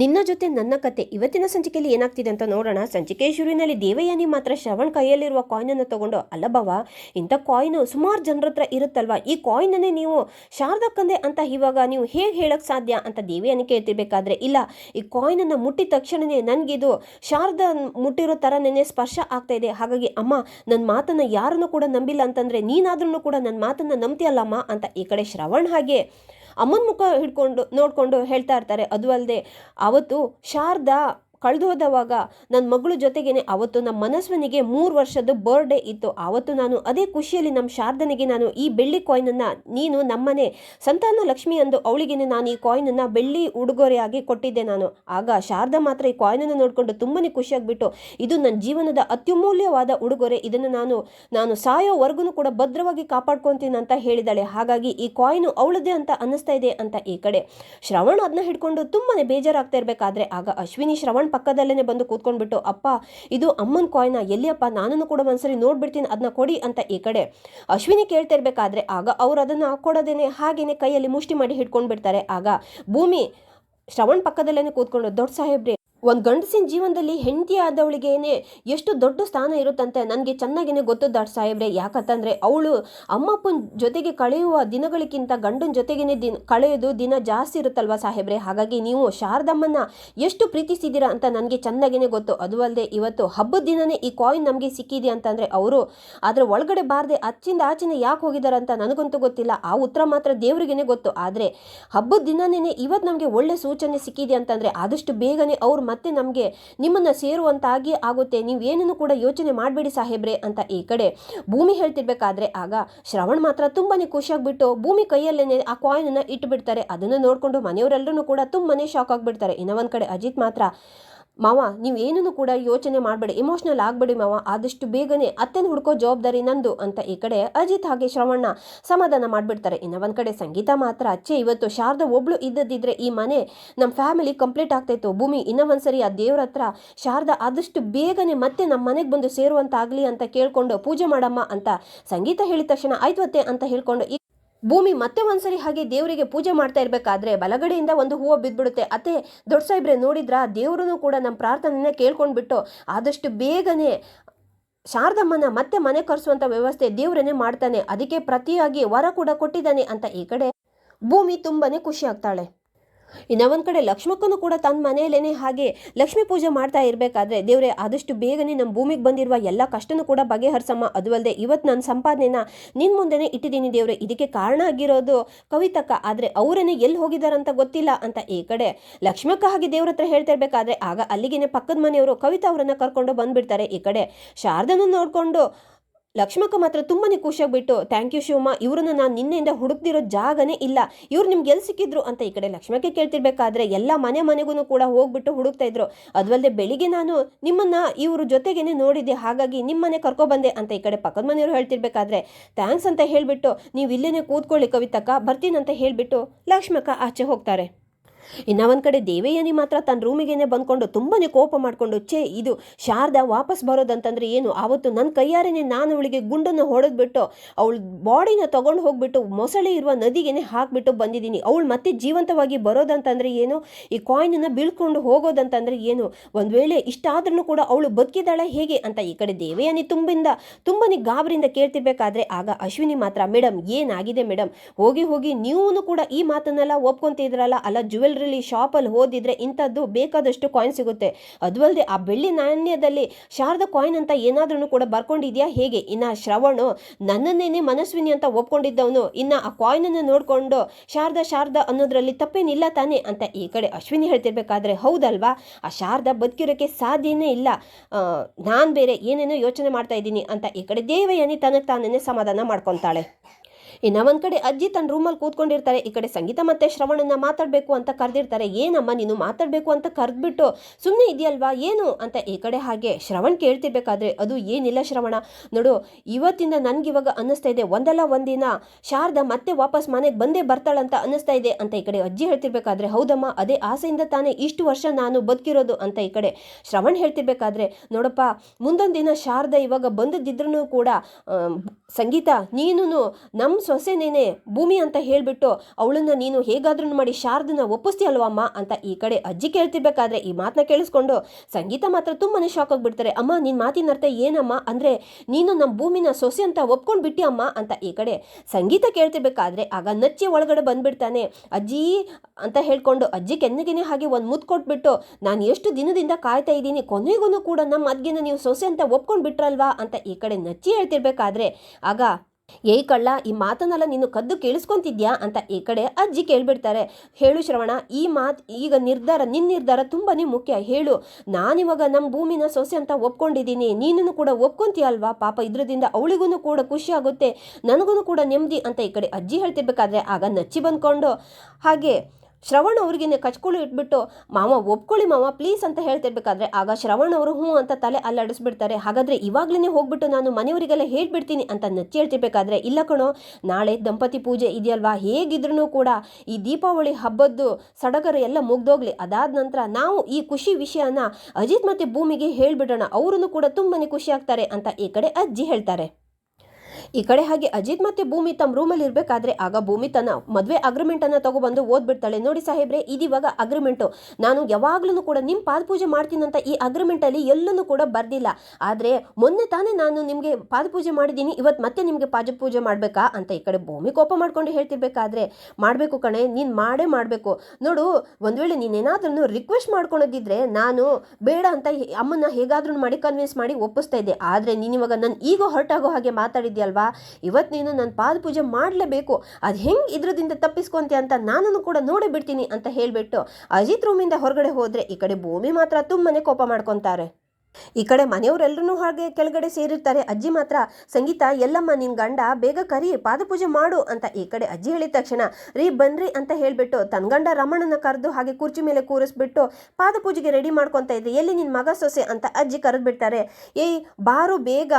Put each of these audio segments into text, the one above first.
ನಿನ್ನ ಜೊತೆ ನನ್ನ ಕತೆ ಇವತ್ತಿನ ಸಂಚಿಕೆಯಲ್ಲಿ ಏನಾಗ್ತಿದೆ ಅಂತ ನೋಡೋಣ. ಸಂಚಿಕೆ ಶುರುವಿನಲ್ಲಿ ದೇವಯಾನಿ ಮಾತ್ರ ಶ್ರವಣ್ ಕೈಯಲ್ಲಿರುವ ಕಾಯಿನನ್ನು ತಗೊಂಡು, ಅಲ್ಲ ಬಾವ, ಇಂಥ ಕಾಯಿನು ಸುಮಾರು ಜನರ ಹತ್ರ ಇರುತ್ತಲ್ವಾ? ಈ ಕಾಯಿನನ್ನೇ ನೀವು ಶಾರದಕ್ಕಂದೆ ಅಂತ ಇವಾಗ ನೀವು ಹೇಗೆ ಹೇಳಕ್ ಸಾಧ್ಯ? ಅಂತ ದೇವಯಾನಿ ಕೇಳ್ತಿರ್ಬೇಕಾದ್ರೆ, ಇಲ್ಲ, ಈ ಕಾಯಿನನ್ನು ಮುಟ್ಟಿದ ತಕ್ಷಣನೇ ನನಗಿದು ಶಾರದ ಮುಟ್ಟಿರೋ ಥರ ನೆನೆ ಸ್ಪರ್ಶ ಆಗ್ತಾ ಇದೆ. ಹಾಗಾಗಿ ಅಮ್ಮ ನನ್ನ ಮಾತನ್ನು ಯಾರನ್ನು ಕೂಡ ನಂಬಿಲ್ಲ ಅಂತಂದ್ರೆ ನೀನಾದ್ರೂ ಕೂಡ ನನ್ನ ಮಾತನ್ನು ನಂಬ್ತೀಯಲ್ಲಮ್ಮ? ಅಂತ ಈ ಕಡೆ ಶ್ರವಣ್ ಹಾಗೆ ಅಮ್ಮನ ಮುಖ ಹಿಡ್ಕೊಂಡು ನೋಡಿಕೊಂಡು ಹೇಳ್ತಾ ಇರ್ತಾರೆ. ಅದು ಅಲ್ಲದೆ ಅವತ್ತು ಶಾರದಾ ಕಳೆದು ಹೋದವಾಗ ನನ್ನ ಮಗಳು ಜೊತೆಗೇನೆ ಅವತ್ತು ನಮ್ಮ ಮನಸ್ವನಿಗೆ ಮೂರು ವರ್ಷದ ಬರ್ಡೇ ಇತ್ತು. ಆವತ್ತು ನಾನು ಅದೇ ಖುಷಿಯಲ್ಲಿ ನಮ್ಮ ಶಾರದನಿಗೆ ನಾನು ಈ ಬೆಳ್ಳಿ ಕಾಯಿನನ್ನು ನೀನು ನಮ್ಮನೆ ಸಂತಾನ ಲಕ್ಷ್ಮಿ ಅಂದು ಅವಳಿಗೆ ನಾನು ಈ ಕಾಯಿನನ್ನು ಬೆಳ್ಳಿ ಉಡುಗೊರೆಯಾಗಿ ಕೊಟ್ಟಿದ್ದೆ ನಾನು. ಆಗ ಶಾರದಾ ಮಾತ್ರ ಈ ಕಾಯಿನನ್ನು ನೋಡಿಕೊಂಡು ತುಂಬಾ ಖುಷಿಯಾಗಿಬಿಟ್ಟು, ಇದು ನನ್ನ ಜೀವನದ ಅತ್ಯಮೂಲ್ಯವಾದ ಉಡುಗೊರೆ, ಇದನ್ನು ನಾನು ನಾನು ಸಾಯೋವರೆಗೂ ಕೂಡ ಭದ್ರವಾಗಿ ಕಾಪಾಡ್ಕೊತೀನಿ ಅಂತ ಹೇಳಿದಾಳೆ. ಹಾಗಾಗಿ ಈ ಕಾಯಿನು ಅವಳದೇ ಅಂತ ಅನ್ನಿಸ್ತಾ ಇದೆ ಅಂತ ಈ ಕಡೆ ಶ್ರವಣ ಅದನ್ನ ಹಿಡ್ಕೊಂಡು ತುಂಬಾನೇ ಬೇಜಾರಾಗ್ತಾ ಇರಬೇಕಾದ್ರೆ, ಆಗ ಅಶ್ವಿನಿ ಶ್ರವಣ್ ಪಕ್ಕದಲ್ಲೇ ಬಂದು ಕೂತ್ಕೊಂಡ್ಬಿಟ್ಟು, ಅಪ್ಪ, ಇದು ಅಮ್ಮನ ಕಾಯ್ನ ಎಲ್ಲಿಯಪ್ಪ? ನಾನು ಕೂಡ ಒಂದ್ಸರಿ ನೋಡ್ಬಿಡ್ತೀನಿ ಅದನ್ನ ಕೊಡಿ ಅಂತ ಈ ಕಡೆ ಅಶ್ವಿನಿ ಕೇಳ್ತಾ ಇರ್ಬೇಕಾದ್ರೆ, ಆಗ ಅವ್ರು ಅದನ್ನ ಕೊಡೋದೇನೆ, ಹಾಗೇನೆ ಕೈಯಲ್ಲಿ ಮುಷ್ಟಿ ಮಾಡಿ ಹಿಡ್ಕೊಂಡು ಬಿಡ್ತಾರೆ ಆಗ ಭೂಮಿ ಶ್ರವಣ್ ಪಕ್ಕದಲ್ಲೇ ಕೂತ್ಕೊಂಡು, ದೊಡ್ಡ ಸಾಹೇಬ್ರೆ ಒಂದು ಗಂಡಸಿನ ಜೀವನದಲ್ಲಿ ಹೆಂಡತಿ ಆದವಳಿಗೇನೆ ಎಷ್ಟು ದೊಡ್ಡ ಸ್ಥಾನ ಇರುತ್ತಂತೆ ನನಗೆ ಚೆನ್ನಾಗಿನೇ ಗೊತ್ತು ದಾಟ್ ಸಾಹೇಬ್ರೆ. ಯಾಕಂತಂದರೆ ಅವಳು ಅಮ್ಮಪ್ಪನ ಜೊತೆಗೆ ಕಳೆಯುವ ದಿನಗಳಿಗಿಂತ ಗಂಡನ ಜೊತೆಗೇನೆ ದಿನ, ಕಳೆಯೋದು ದಿನ ಜಾಸ್ತಿ ಇರುತ್ತಲ್ವಾ ಸಾಹೇಬ್ರೆ? ಹಾಗಾಗಿ ನೀವು ಶಾರದಮ್ಮನ ಎಷ್ಟು ಪ್ರೀತಿಸಿದ್ದೀರಾ ಅಂತ ನನಗೆ ಚೆನ್ನಾಗಿನೇ ಗೊತ್ತು. ಅದು ಅಲ್ಲದೆ ಇವತ್ತು ಹಬ್ಬದ ದಿನನೇ ಈ ಕಾಯಿನ್ ನಮಗೆ ಸಿಕ್ಕಿದೆ ಅಂತಂದರೆ ಅವರು ಅದರ ಒಳಗಡೆ ಬಾರದೆ ಅಚ್ಚಿಂದ ಆಚಿನ ಯಾಕೆ ಹೋಗಿದ್ದಾರೆ ಅಂತ ನನಗಂತೂ ಗೊತ್ತಿಲ್ಲ. ಆ ಉತ್ತರ ಮಾತ್ರ ದೇವರಿಗೇನೆ ಗೊತ್ತು. ಆದರೆ ಹಬ್ಬದ ದಿನನೇ ಇವತ್ತು ನಮಗೆ ಒಳ್ಳೆ ಸೂಚನೆ ಸಿಕ್ಕಿದೆ ಅಂತಂದರೆ ಆದಷ್ಟು ಬೇಗನೆ ಅವ್ರು ಮತ್ತೆ ನಮಗೆ ನಿಮ್ಮನ್ನು ಸೇರುವಂತಾಗಿ ಆಗುತ್ತೆ. ನೀವು ಏನನ್ನು ಕೂಡ ಯೋಚನೆ ಮಾಡಬೇಡಿ ಸಾಹೇಬ್ರೆ ಅಂತ ಈ ಕಡೆ ಭೂಮಿ ಹೇಳ್ತಿರ್ಬೇಕಾದ್ರೆ ಆಗ ಶ್ರವಣ್ ಮಾತ್ರ ತುಂಬಾ ಖುಷಿಯಾಗಿಬಿಟ್ಟು ಭೂಮಿ ಕೈಯಲ್ಲೇ ಆ ಕಾಯಿನನ್ನು ಇಟ್ಟುಬಿಡ್ತಾರೆ ಅದನ್ನು ನೋಡಿಕೊಂಡು ಮನೆಯವರೆಲ್ಲರೂ ಕೂಡ ತುಂಬಾನೇ ಶಾಕ್ ಆಗಿಬಿಡ್ತಾರೆ. ಇನ್ನೊಂದು ಕಡೆ ಅಜಿತ್ ಮಾತ್ರ ಮಾವ, ನೀವು ಏನನ್ನು ಕೂಡ ಯೋಚನೆ ಮಾಡಬೇಡಿ ಇಮೋಷ್ನಲ್ ಆಗಬೇಡಿ ಮಾವ, ಆದಷ್ಟು ಬೇಗನೆ ಅತ್ತೆನ ಹುಡ್ಕೋ ಜವಾಬ್ದಾರಿ ನಂದು ಅಂತ ಈ ಕಡೆ ಅಜಿತ್ ಹಾಗೆ ಶ್ರವಣ್ಣ ಸಮಾಧಾನ ಮಾಡಿಬಿಡ್ತಾರೆ. ಇನ್ನು ಒಂದು ಕಡೆ ಸಂಗೀತ ಮಾತ್ರ ಅಚ್ಚೆ ಇವತ್ತು ಶಾರದಾ ಒಬ್ಳು ಇದ್ದದಿದ್ರೆ ಈ ಮನೆ ನಮ್ಮ ಫ್ಯಾಮಿಲಿ ಕಂಪ್ಲೀಟ್ ಆಗ್ತಾಯಿತ್ತು. ಭೂಮಿ, ಇನ್ನೂ ಒಂದ್ಸರಿ ಆ ದೇವ್ರ ಹತ್ರ ಶಾರದಾ ಆದಷ್ಟು ಬೇಗನೆ ಮತ್ತೆ ನಮ್ಮ ಮನೆಗೆ ಬಂದು ಸೇರುವಂತಾಗಲಿ ಅಂತ ಕೇಳಿಕೊಂಡು ಪೂಜೆ ಮಾಡಮ್ಮ ಅಂತ ಸಂಗೀತ ಹೇಳಿದ ತಕ್ಷಣ, ಆಯ್ತು ಅತ್ತೆ ಅಂತ ಹೇಳ್ಕೊಂಡು ಭೂಮಿ ಮತ್ತೆ ಒಂದ್ಸರಿ ಹಾಗೆ ದೇವರಿಗೆ ಪೂಜೆ ಮಾಡ್ತಾ ಇರಬೇಕಾದ್ರೆ ಬಲಗಡೆಯಿಂದ ಒಂದು ಹೂವು ಬಿದ್ದ್ಬಿಡುತ್ತೆ. ಅತ್ತೆ, ದೊಡ್ಡ ಸಾಹೇಬ್ರೆ, ನೋಡಿದ್ರ? ದೇವರೂ ಕೂಡ ನಮ್ಮ ಪ್ರಾರ್ಥನೆನ ಕೇಳ್ಕೊಂಡ್ಬಿಟ್ಟು ಆದಷ್ಟು ಬೇಗನೆ ಶಾರದಮ್ಮನ ಮತ್ತೆ ಮನೆ ಕರೆಸುವಂಥ ವ್ಯವಸ್ಥೆ ದೇವರನ್ನೇ ಮಾಡ್ತಾನೆ. ಅದಕ್ಕೆ ಪ್ರತಿಯಾಗಿ ವರ ಕೂಡ ಕೊಟ್ಟಿದ್ದಾನೆ ಅಂತ ಈ ಕಡೆ. ಭೂಮಿ ತುಂಬಾನೇ ಖುಷಿ ಆಗ್ತಾಳೆ. ಇನ್ನ ಒಂದು ಕಡೆ ಲಕ್ಷ್ಮಕ್ಕನು ಕೂಡ ತನ್ನ ಮನೆಯಲ್ಲೇನೆ ಹಾಗೆ ಲಕ್ಷ್ಮೀ ಪೂಜೆ ಮಾಡ್ತಾ ಇರಬೇಕಾದ್ರೆ ದೇವರೇ ಆದಷ್ಟು ಬೇಗನೆ ನಮ್ಮ ಭೂಮಿಗೆ ಬಂದಿರುವ ಎಲ್ಲ ಕಷ್ಟನೂ ಕೂಡ ಬಗೆಹರಿಸಮ್ಮ. ಅದು ಅಲ್ಲದೆ ಇವತ್ತು ನನ್ನ ಸಂಪಾದನೆನ ನಿನ್ನ ಮುಂದೆನೆ ಇಟ್ಟಿದ್ದೀನಿ ದೇವರೇ. ಇದಕ್ಕೆ ಕಾರಣ ಆಗಿರೋದು ಕವಿತಕ್ಕ. ಆದರೆ ಅವರನ್ನೇ ಎಲ್ಲಿ ಹೋಗಿದಾರಂತ ಗೊತ್ತಿಲ್ಲ ಅಂತ ಈ ಕಡೆ ಲಕ್ಷ್ಮಕ್ಕ ಹಾಗೆ ದೇವ್ರ ಹತ್ರ ಹೇಳ್ತಾ ಇರಬೇಕಾದ್ರೆ ಆಗ ಅಲ್ಲಿಗೇನೆ ಪಕ್ಕದ ಮನೆಯವರು ಕವಿತಾ ಅವರನ್ನು ಕರ್ಕೊಂಡು ಬಂದ್ಬಿಡ್ತಾರೆ ಈ ಕಡೆ. ಶಾರದನ ನೋಡ್ಕೊಂಡು ಲಕ್ಷ್ಮಕ್ಕ ಮಾತ್ರ ತುಂಬಾನೇ ಖುಷಿಯಾಗ್ಬಿಟ್ಟು ಥ್ಯಾಂಕ್ ಯು ಶಿವಮ್ಮ. ಇವ್ರನ್ನ ನಾನು ನಿನ್ನೆಯಿಂದ ಹುಡುಕ್ತಿರೋ ಜಾಗನೇ ಇಲ್ಲ. ಇವ್ರು ನಿಮ್ಗೆ ಎಲ್ಲಿ ಸಿಕ್ಕಿದ್ರು? ಅಂತ ಈ ಕಡೆ ಲಕ್ಷ್ಮಕ್ಕೆ ಕೇಳ್ತಿರ್ಬೇಕಾದ್ರೆ, ಎಲ್ಲ ಮನೆ ಮನೆಗೂ ಕೂಡ ಹೋಗ್ಬಿಟ್ಟು ಹುಡುಕ್ತಾ ಇದ್ರು. ಅದಲ್ಲದೆ ಬೆಳಿಗ್ಗೆ ನಾನು ನಿಮ್ಮನ್ನ ಇವ್ರ ಜೊತೆಗೇನೆ ನೋಡಿದ್ದೆ. ಹಾಗಾಗಿ ನಿಮ್ಮನೆ ಕರ್ಕೊಬಂದೆ ಅಂತ ಈ ಕಡೆ ಪಕ್ಕದ ಮನೆಯವರು ಹೇಳ್ತಿರ್ಬೇಕಾದ್ರೆ ಥ್ಯಾಂಕ್ಸ್ ಅಂತ ಹೇಳಿಬಿಟ್ಟು, ನೀವು ಇಲ್ಲೇನೆ ಕೂತ್ಕೊಳ್ಳಿ ಕವಿತಕ್ಕ. ಬರ್ತೀನಂತ ಹೇಳಿಬಿಟ್ಟು ಲಕ್ಷ್ಮಕ್ಕ ಆಚೆ ಹೋಗ್ತಾರೆ. ಇನ್ನ ಒಂದು ಕಡೆ ದೇವಯ್ಯನಿ ಮಾತ್ರ ತನ್ನ ರೂಮಿಗೇನೆ ಬಂದ್ಕೊಂಡು ತುಂಬಾನೇ ಕೋಪ ಮಾಡಿಕೊಂಡು, ಛೇ, ಇದು ಶಾರದಾ ವಾಪಸ್ ಬರೋದಂತಂದ್ರೆ ಏನು? ಆವತ್ತು ನನ್ನ ಕೈಯಾರೇನೆ ನಾನು ಅವಳಿಗೆ ಗುಂಡನ್ನು ಹೊಡೆದ್ಬಿಟ್ಟು, ಅವಳ ಬಾಡಿನ ತೊಗೊಂಡು ಹೋಗ್ಬಿಟ್ಟು, ಮೊಸಳೆ ಇರುವ ನದಿಗೇನೆ ಹಾಕ್ಬಿಟ್ಟು ಬಂದಿದ್ದೀನಿ. ಅವಳು ಮತ್ತೆ ಜೀವಂತವಾಗಿ ಬರೋದಂತಂದರೆ ಏನು? ಈ ಕಾಯಿನನ್ನು ಬೀಳ್ಕೊಂಡು ಹೋಗೋದಂತಂದರೆ ಏನು? ಒಂದು ವೇಳೆ ಇಷ್ಟಾದ್ರೂ ಕೂಡ ಅವಳು ಬದುಕಿದಾಳೆ ಹೇಗೆ ಅಂತ ಈ ಕಡೆ ದೇವಯಾನಿ ತುಂಬಿಂದ ತುಂಬಾ ಗಾಬರಿಯಿಂದ ಕೇಳ್ತಿರ್ಬೇಕಾದ್ರೆ, ಆಗ ಅಶ್ವಿನಿ ಮಾತ್ರ ಮೇಡಮ್ ಏನಾಗಿದೆ ಮೇಡಮ್ ಹೋಗಿ ಹೋಗಿ ನೀವು ಕೂಡ ಈ ಮಾತನ್ನೆಲ್ಲ ಒಪ್ಕೊಂತಿದ್ರಲ್ಲ? ಅಲ್ಲ ಜ್ಯುವೆಲ್ರಿ ಶಾಪಲ್ಲಿ ಹೋದಿದ್ರೆ ಇಂಥದ್ದು ಬೇಕಾದಷ್ಟು ಕಾಯಿನ್ ಸಿಗುತ್ತೆ. ಅದು ಅಲ್ಲದೆ ಆ ಬೆಳ್ಳಿ ನಾಣ್ಯದಲ್ಲಿ ಶಾರದ ಕಾಯಿನ್ ಅಂತ ಏನಾದ್ರೂ ಕೂಡ ಬರ್ಕೊಂಡಿದ್ಯಾ? ಹೇಗೆ? ಇನ್ನ ಶ್ರವಣು ನನ್ನನ್ನೇನೆ ಮನಸ್ವಿನಿ ಅಂತ ಒಪ್ಕೊಂಡಿದ್ದವನು. ಇನ್ನ ಆ ಕಾಯಿನನ್ನು ನೋಡ್ಕೊಂಡು ಶಾರದ ಶಾರದ ಅನ್ನೋದ್ರಲ್ಲಿ ತಪ್ಪೇನಿಲ್ಲ ತಾನೇ ಅಂತ ಈ ಕಡೆ ಅಶ್ವಿನಿ ಹೇಳ್ತಿರ್ಬೇಕಾದ್ರೆ ಹೌದಲ್ವಾ? ಆ ಶಾರದ ಬದುಕಿರೋಕ್ಕೆ ಸಾಧ್ಯನೇ ಇಲ್ಲ. ನಾನು ಬೇರೆ ಏನೇನೋ ಯೋಚನೆ ಮಾಡ್ತಾ ಇದ್ದೀನಿ ಅಂತ ಈ ಕಡೆ ದೇವಯಾನಿ ತನಗೆ ತಾನೇ ಸಮಾಧಾನ ಮಾಡ್ಕೊತಾಳೆ. ಇನ್ನ ಒಂದ್ ಕಡೆ ಅಜ್ಜಿ ತನ್ನ ರೂಮಲ್ಲಿ ಕೂತ್ಕೊಂಡಿರ್ತಾರೆ, ಈ ಕಡೆ ಸಂಗೀತ ಮತ್ತೆ ಶ್ರವಣನ ಮಾತಾಡಬೇಕು ಅಂತ ಕರೆದಿರ್ತಾರೆ. ಏನಮ್ಮ ನೀನು ಮಾತಾಡಬೇಕು ಅಂತ ಕರೆದ್ಬಿಟ್ಟು ಸುಮ್ಮನೆ ಇದೆಯಲ್ವಾ? ಏನು? ಅಂತ ಈ ಕಡೆ ಹಾಗೆ ಶ್ರವಣ್ ಕೇಳ್ತಿರ್ಬೇಕಾದ್ರೆ ಅದು ಏನಿಲ್ಲ ಶ್ರವಣ. ನೋಡು, ಇವತ್ತಿಂದ ನನಗಿವಾಗ ಅನ್ನಿಸ್ತಾ ಇದೆ, ಒಂದಲ್ಲ ಒಂದಿನ ಶಾರದಾ ಮತ್ತೆ ವಾಪಸ್ ಮನೆಗೆ ಬಂದೇ ಬರ್ತಾಳಂತ ಅನ್ನಿಸ್ತಾ ಇದೆ ಅಂತ ಈ ಕಡೆ ಅಜ್ಜಿ ಹೇಳ್ತಿರ್ಬೇಕಾದ್ರೆ, ಹೌದಮ್ಮ, ಅದೇ ಆಸೆಯಿಂದ ತಾನೇ ಇಷ್ಟು ವರ್ಷ ನಾನು ಬದುಕಿರೋದು ಅಂತ ಈ ಕಡೆ ಶ್ರವಣ್ ಹೇಳ್ತಿರ್ಬೇಕಾದ್ರೆ, ನೋಡಪ್ಪ, ಮುಂದೊಂದು ದಿನ ಶಾರದಾ ಇವಾಗ ಬಂದದ್ದಿದ್ರೂ ಕೂಡ ಸಂಗೀತ ನೀನು ನಮ್ಮ ಸೊಸೆನೇನೆ, ಭೂಮಿ ಅಂತ ಹೇಳಿಬಿಟ್ಟು ಅವಳನ್ನ ನೀನು ಹೇಗಾದ್ರೂ ಮಾಡಿ ಶಾರದನ್ನ ಒಪ್ಪಿಸ್ತೀಯಲ್ವಾ ಅಮ್ಮ ಅಂತ ಈ ಕಡೆ ಅಜ್ಜಿ ಕೇಳ್ತಿರ್ಬೇಕಾದ್ರೆ ಈ ಮಾತನ್ನ ಕೇಳಿಸ್ಕೊಂಡು ಸಂಗೀತ ಮಾತ್ರ ತುಂಬಾನೇ ಶಾಕ್ ಆಗಿಬಿಡ್ತಾರೆ. ಅಮ್ಮ, ನಿನ್ ಮಾತಿನ ಅರ್ಥ ಏನಮ್ಮ? ಅಂದ್ರೆ ನೀನು ನಮ್ಮ ಭೂಮಿನ ಸೊಸೆ ಅಂತ ಒಪ್ಕೊಂಡು ಬಿಟ್ಟಿ ಅಮ್ಮ ಅಂತ ಈ ಕಡೆ ಸಂಗೀತ ಕೇಳ್ತಿರ್ಬೇಕಾದ್ರೆ ಆಗ ನಚ್ಚಿ ಒಳಗಡೆ ಬಂದ್ಬಿಡ್ತಾನೆ. ಅಜ್ಜಿ ಅಂತ ಹೇಳ್ಕೊಂಡು ಅಜ್ಜಿ ಕೆನ್ನಿಗೆನೆ ಹಾಗೆ ಒಂದು ಮುದ್ದು ಕೊಟ್ಬಿಟ್ಟು, ನಾನು ಎಷ್ಟು ದಿನದಿಂದ ಕಾಯ್ತಾ ಇದ್ದೀನಿ, ಕೊನೆಗೂ ಕೂಡ ನಮ್ಮ ಅದ್ಗೆನ ನೀವು ಸೊಸೆ ಅಂತ ಒಪ್ಕೊಂಡು ಬಿಟ್ರಲ್ವಾ? ಅಂತ ಈ ಕಡೆ ನಚ್ಚಿ ಹೇಳ್ತಿರ್ಬೇಕಾದ್ರೆ ಆಗ ಏಯ್ ಕಳ್ಳ, ಈ ಮಾತನ್ನೆಲ್ಲ ನೀನು ಕದ್ದು ಕೇಳಿಸ್ಕೊಂತಿದ್ಯಾ ಅಂತ ಈ ಕಡೆ ಅಜ್ಜಿ ಕೇಳಿಬಿಡ್ತಾರೆ. ಹೇಳು ಶ್ರವಣ, ಈ ಮಾತು ಈಗ ನಿರ್ಧಾರ ನಿನ್ನ ನಿರ್ಧಾರ ತುಂಬಾನೇ ಮುಖ್ಯ. ಹೇಳು, ನಾನಿವಾಗ ನಮ್ಮ ಭೂಮಿನ ಸೊಸೆ ಅಂತ ಒಪ್ಕೊಂಡಿದ್ದೀನಿ. ನೀನು ಕೂಡ ಒಪ್ಕೊಂತೀಯ ಅಲ್ವಾ? ಪಾಪ ಇದ್ರದಿಂದ ಅವಳಿಗೂ ಕೂಡ ಖುಷಿ ಆಗುತ್ತೆ ನನಗೂ ಕೂಡ ನೆಮ್ಮದಿ ಅಂತ ಈ ಕಡೆ ಅಜ್ಜಿ ಹೇಳ್ತಿರ್ಬೇಕಾದ್ರೆ ಆಗ ನಚ್ಚಿ ಬಂದ್ಕೊಂಡು. ಹಾಗೆ ಶ್ರವಣ್ ಅವ್ರಿಗೆ ಕಚ್ಕೊಳ್ಳಿ ಇಟ್ಬಿಟ್ಟು, ಮಾವ, ಒಪ್ಕೊಳ್ಳಿ ಮಾವ ಪ್ಲೀಸ್ ಅಂತ ಹೇಳ್ತಿರ್ಬೇಕಾದ್ರೆ, ಆಗ ಶ್ರವಣ್ ಅವರು ಹ್ಞೂ ಅಂತ ತಲೆ ಅಲ್ಲಾಡಿಸ್ಬಿಡ್ತಾರೆ. ಹಾಗಾದ್ರೆ ಇವಾಗ್ಲೇ ಹೋಗ್ಬಿಟ್ಟು ನಾನು ಮನೆಯವರಿಗೆಲ್ಲ ಹೇಳ್ಬಿಡ್ತೀನಿ ಅಂತ ನಚ್ಚಿ ಹೇಳ್ತಿರ್ಬೇಕಾದ್ರೆ, ಇಲ್ಲ ಕಣೋ, ನಾಳೆ ದಂಪತಿ ಪೂಜೆ ಇದೆಯಲ್ವಾ? ಹೇಗಿದ್ರೂ ಕೂಡ ಈ ದೀಪಾವಳಿ ಹಬ್ಬದ್ದು ಸಡಗರ ಎಲ್ಲ ಮುಗ್ದೋಗ್ಲಿ. ಅದಾದ ನಂತರ ನಾವು ಈ ಖುಷಿ ವಿಷಯನ ಅಜಿತ್ ಮತ್ತೆ ಭೂಮಿಗೆ ಹೇಳ್ಬಿಡೋಣ. ಅವರನ್ನು ಕೂಡ ತುಂಬಾ ಖುಷಿ ಆಗ್ತಾರೆ ಅಂತ ಈ ಕಡೆ ಅಜ್ಜಿ ಹೇಳ್ತಾರೆ. ಈ ಕಡೆ ಹಾಗೆ ಅಜಿತ್ ಮತ್ತೆ ಭೂಮಿ ತಮ್ಮ ರೂಮಲ್ಲಿ ಇರಬೇಕಾದ್ರೆ ಆಗ ಭೂಮಿ ತನ್ನ ಮದುವೆ ಅಗ್ರಿಮೆಂಟ್ ಅನ್ನ ತಗೊಬಂದು ಓದ್ಬಿಡ್ತಾಳೆ. ನೋಡಿ ಸಾಹೇಬ್ರೆ, ಇದಿವಾಗ ಅಗ್ರಿಮೆಂಟು ನಾನು ಯಾವಾಗ್ಲೂ ಕೂಡ ನಿಮ್ಮ ಪಾದಪೂಜೆ ಮಾಡ್ತೀನಂತ ಈ ಅಗ್ರಿಮೆಂಟ್ ಅಲ್ಲಿ ಕೂಡ ಬರ್ದಿಲ್ಲ. ಆದ್ರೆ ಮೊನ್ನೆ ತಾನೇ ನಾನು ನಿಮಗೆ ಪಾದಪೂಜೆ ಮಾಡಿದ್ದೀನಿ ಇವತ್ತು ಮತ್ತೆ ನಿಮಗೆ ಪಾದಪೂಜೆ ಮಾಡಬೇಕಾ ಅಂತ ಈ ಕಡೆ ಭೂಮಿ ಕೋಪ ಮಾಡ್ಕೊಂಡು ಹೇಳ್ತಿರ್ಬೇಕಾದ್ರೆ, ಮಾಡಬೇಕು ಕಣೆ, ನೀನು ಮಾಡೇ ಮಾಡಬೇಕು. ನೋಡು, ಒಂದು ವೇಳೆ ನೀನೇನಾದ್ರೂ ರಿಕ್ವೆಸ್ಟ್ ಮಾಡ್ಕೊಳೋದಿದ್ರೆ ನಾನು ಬೇಡ ಅಂತ ಅಮ್ಮನ್ನ ಹೇಗಾದ್ರೂ ಮಾಡಿ ಕನ್ವಿನ್ಸ್ ಮಾಡಿ ಒಪ್ಪಿಸ್ತಾ ಇದ್ದೆ. ಆದರೆ ನೀನು ಇವಾಗ ನನ್ನ ಈಗೋ ಹೊರಟಾಗೋ ಹಾಗೆ ಮಾತಾಡಿದ್ಯಲ್ವಾ? ಇವತ್ತು ನೀನು ನನ್ನ ಪಾದ ಪೂಜೆ ಮಾಡಲೇಬೇಕು. ಅದು ಹೆಂಗೆ ಇದ್ರದಿಂದ ತಪ್ಪಿಸ್ಕೊಂತೀಯ ಅಂತ ನಾನನ್ನು ಕೂಡ ನೋಡಿಬಿಡ್ತೀನಿ ಅಂತ ಹೇಳಿಬಿಟ್ಟು ಅಜಿತ್ ರೂಮಿಂದ ಹೊರಗಡೆ ಹೋದರೆ ಈ ಕಡೆ ಭೂಮಿ ಮಾತ್ರ ತುಂಬನೇ ಕೋಪ ಮಾಡ್ಕೊತಾರೆ. ಈ ಕಡೆ ಮನೆಯವರೆಲ್ಲರೂ ಹಾಗೆ ಕೆಳಗಡೆ ಸೇರಿರ್ತಾರೆ. ಅಜ್ಜಿ ಮಾತ್ರ, ಸಂಗೀತ, ಎಲ್ಲಮ್ಮ, ನಿನ್ ಗಂಡ ಬೇಗ ಕರಿ, ಪಾದಪೂಜೆ ಮಾಡು ಅಂತ ಈ ಕಡೆ ಅಜ್ಜಿ ಹೇಳಿದ ತಕ್ಷಣ, ರೀ, ಬನ್ರಿ ಅಂತ ಹೇಳಿಬಿಟ್ಟು ತನ್ನ ಗಂಡ ರಮಣನ ಕರೆದು ಹಾಗೆ ಕುರ್ಚಿ ಮೇಲೆ ಕೂರಿಸ್ಬಿಟ್ಟು, ಪಾದಪೂಜೆಗೆ ರೆಡಿ ಮಾಡ್ಕೊತಾ ಇದ್ದೆ, ಎಲ್ಲಿ ನಿನ್ ಮಗ ಸೊಸೆ ಅಂತ ಅಜ್ಜಿ ಕರೆದು ಬಿಡ್ತಾರೆ ಏಯ್, ಬಾರು ಬೇಗ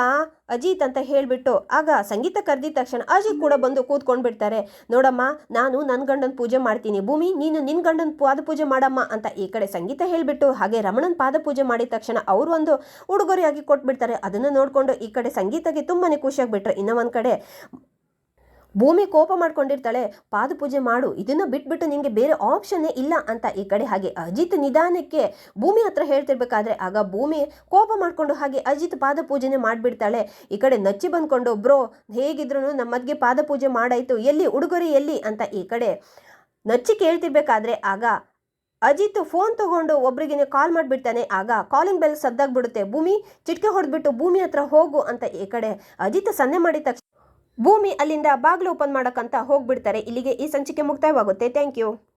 ಅಜಿತ್ ಅಂತ ಹೇಳಿಬಿಟ್ಟು ಆಗ ಸಂಗೀತ ಕರೆದಿದ ತಕ್ಷಣ ಅಜಿತ್ ಕೂಡ ಬಂದು ಕೂತ್ಕೊಂಡು ಬಿಡ್ತಾರೆ ನೋಡಮ್ಮ, ನಾನು ನನ್ನ ಗಂಡನ ಪೂಜೆ ಮಾಡ್ತೀನಿ. ಭೂಮಿ, ನೀನು ನಿನ್ನ ಗಂಡನ ಪಾದ ಪೂಜೆ ಮಾಡಮ್ಮ ಅಂತ ಈ ಕಡೆ ಸಂಗೀತ ಹೇಳಿಬಿಟ್ಟು ಹಾಗೆ ರಮಣನ ಪಾದ ಪೂಜೆ ಮಾಡಿದ ತಕ್ಷಣ ಅವರು ಒಂದು ಉಡುಗೊರೆಯಾಗಿ ಕೊಟ್ಬಿಡ್ತಾರೆ. ಅದನ್ನು ನೋಡಿಕೊಂಡು ಈ ಕಡೆ ಸಂಗೀತಕ್ಕೆ ತುಂಬಾ ಖುಷಿಯಾಗಿಬಿಟ್ರೆ. ಇನ್ನೂ ಒಂದು ಕಡೆ ಭೂಮಿ ಕೋಪ ಮಾಡ್ಕೊಂಡಿರ್ತಾಳೆ, ಪಾದಪೂಜೆ ಮಾಡು, ಇದನ್ನ ಬಿಟ್ಬಿಟ್ಟು ನಿಮಗೆ ಬೇರೆ ಆಪ್ಷನ್ನೇ ಇಲ್ಲ ಅಂತ ಈ ಕಡೆ ಹಾಗೆ ಅಜಿತ್ ನಿಧಾನಕ್ಕೆ ಭೂಮಿ ಹತ್ರ ಹೇಳ್ತಿರ್ಬೇಕಾದ್ರೆ ಆಗ ಭೂಮಿ ಕೋಪ ಮಾಡಿಕೊಂಡು ಹಾಗೆ ಅಜಿತ್ ಪಾದಪೂಜೆನೆ ಮಾಡಿಬಿಡ್ತಾಳೆ. ಈ ಕಡೆ ನಚ್ಚಿ ಬಂದ್ಕೊಂಡು, ಬ್ರೋ ಹೇಗಿದ್ರು ನಮ್ಮದ್ಗೆ ಪಾದಪೂಜೆ ಮಾಡಾಯಿತು, ಎಲ್ಲಿ ಉಡುಗೊರೆ ಎಲ್ಲಿ? ಅಂತ ಈ ಕಡೆ ನಚ್ಚಿ ಕೇಳ್ತಿರ್ಬೇಕಾದ್ರೆ ಆಗ ಅಜಿತ್ ಫೋನ್ ತಗೊಂಡು ಒಬ್ರಿಗೆ ಕಾಲ್ ಮಾಡಿಬಿಡ್ತಾನೆ. ಆಗ ಕಾಲಿಂಗ್ ಬೆಲ್ ಸದ್ದಾಗ್ಬಿಡುತ್ತೆ. ಭೂಮಿ, ಚಿಟ್ಕೆ ಹೊಡೆದ್ಬಿಟ್ಟು ಭೂಮಿ ಹತ್ರ ಹೋಗು ಅಂತ ಈ ಕಡೆ ಅಜಿತ್ ಸನ್ನೆ ಮಾಡಿದ ತಕ್ಷಣ ಭೂಮಿ ಅಲ್ಲಿಂದ ಬಾಗಿಲು ಓಪನ್ ಮಾಡೋಕ್ಕಂತ ಹೋಗ್ಬಿಡ್ತಾರೆ. ಇಲ್ಲಿಗೆ ಈ ಸಂಚಿಕೆ ಮುಕ್ತಾಯವಾಗುತ್ತೆ. Thank you.